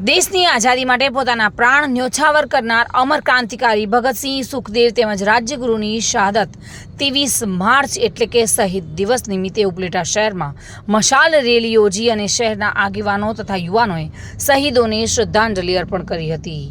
દેશની આઝાદી માટે પોતાના પ્રાણ ન્યોછાવર કરનાર અમર ક્રાંતિકારી ભગતસિંહ સુખદેવ તેમજ રાજ્યગુરુની શહાદત ત્રેવીસ માર્ચ એટલે કે શહીદ દિવસ નિમિત્તે ઉપલેટા શહેરમાં મશાલ રેલી યોજી અને શહેરના આગેવાનો તથા યુવાનોએ શહીદોને શ્રદ્ધાંજલિ અર્પણ કરી હતી.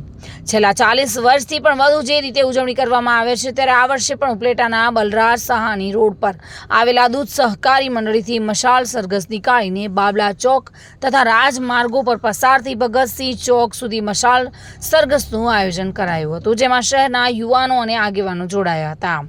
છેલ્લા ચાલીસ વર્ષથી પણ વધુ જે રીતે ઉજવણી કરવામાં આવે છે, ત્યારે આ વર્ષે પણ ઉપલેટાના બલરાજ સહાની રોડ પર આવેલા દૂધ સહકારી મંડળીથી મશાલ સરઘસ નીકાળીને બાબલા ચોક તથા રાજમાર્ગો પર પસારથી ભગતસિંહ ચોક સુધી મશાલ સરઘસનું આયોજન કરાયું હતું, જેમાં શહેરના યુવાનો અને આગેવાનો જોડાયા હતા.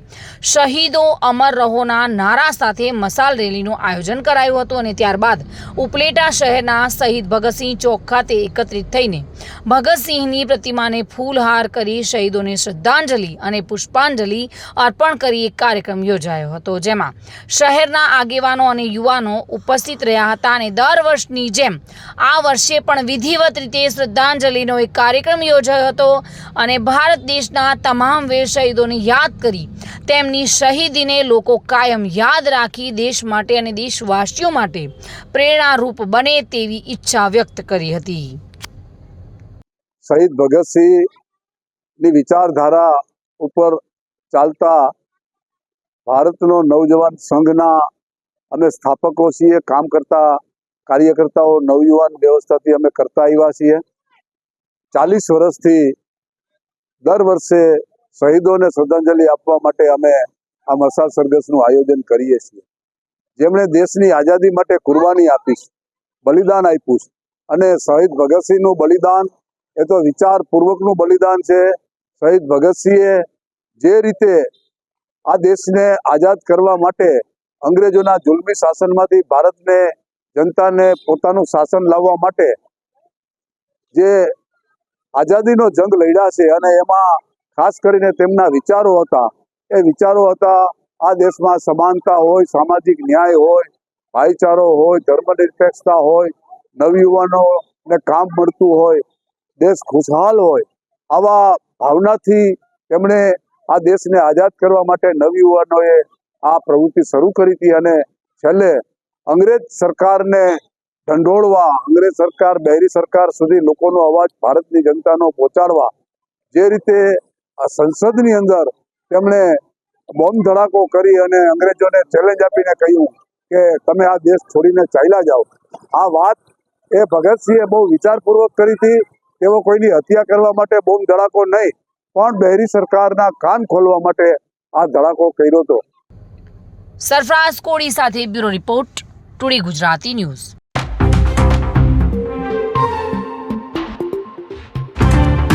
શહીદો અમર રહોના નારા સાથે મશાલ રેલીનું આયોજન કરાયું હતું અને ત્યારબાદ ઉપલેટા શહેરના શહીદ ભગતસિંહ ચોક ખાતે એકત્રિત થઈને ભગતસિંહની પ્રતિમાને ફૂલહાર કરી શહીદોને શ્રદ્ધાંજલિ અને પુષ્પાંજલિ અર્પણ કરી એક કાર્યક્રમ યોજાયો હતો, જેમાં શહેરના આગેવાનો અને યુવાનો ઉપસ્થિત રહ્યા હતા અને દર વર્ષની જેમ આ વર્ષે પણ વિધિવત રીતે શ્રદ્ધાંજલિનો એક કાર્યક્રમ યોજાયો હતો અને ભારત દેશના તમામ વીર શહીદોને યાદ કરી તેમની શહીદીને લોકો કાયમ યાદ રાખી દેશ માટે અને દેશવાસીઓ માટે પ્રેરણારૂપ બને તેવી ઈચ્છા વ્યક્ત કરી હતી. શહીદ ભગતસિંહની વિચારધારા ઉપર ચાલતા ભારતનો નવજવાન સંઘના અમે સ્થાપકો છીએ, કામ કરતા કાર્યકર્તાઓ, નવયુવાન વ્યવસ્થાથી અમે કરતા આવ્યા છીએ. ચાલીસ વર્ષથી દર વર્ષે શહીદોને શ્રદ્ધાંજલિ આપવા માટે અમે આ મસાલ સરઘસનું આયોજન કરીએ છીએ. જેમણે દેશની આઝાદી માટે કુરબાની આપી બલિદાન આપ્યું છે અને શહીદ ભગતસિંહનું બલિદાન એ તો વિચારપૂર્વકનું બલિદાન છે. શહીદ ભગતસિંહે જે રીતે આ દેશને આઝાદ કરવા માટે અંગ્રેજોના જુલમી શાસનમાંથી ભારતને, જનતાને પોતાનું શાસન લાવવા માટે જે આઝાદીનો જંગ લડ્યા છે અને એમાં ખાસ કરીને તેમના વિચારો હતા, એ વિચારો હતા આ દેશમાં સમાનતા હોય, સામાજિક ન્યાય હોય, ભાઈચારો હોય, ધર્મનિરપેક્ષતા હોય નવયુવાનોને કામ મળતું હોય દેશ ખુશહાલ હોય, આવા ભાવનાથી તેમણે આ દેશને આઝાદ કરવા માટે નવયુવાનોએ આ પ્રવૃત્તિ શરૂ કરી હતી અને છેલ્લે અંગ્રેજ સરકારને ઢંઢોળવા, અંગ્રેજ સરકાર, બહેરી સરકાર સુધી લોકોનો અવાજ ભારતની જનતાનો પહોંચાડવા, જે રીતે સંસદની અંદર તેમણે બોમ્બ ધડાકો કરી અને અંગ્રેજોને ચેલેન્જ આપીને કહ્યું કે તમે આ દેશ છોડીને ચાલ્યા જાઓ. આ વાત એ ભગતસિંહે બહુ વિચારપૂર્વક કરી હતી. તેઓ કોઈની હત્યા કરવા માટે બોમ્બ ધડાકો નહીં, પણ બહેરી સરકારના કાન ખોલવા માટે આ ધડાકો કર્યો હતો. સરફરાઝ કોડી સાથે bureau report, today Gujarati news.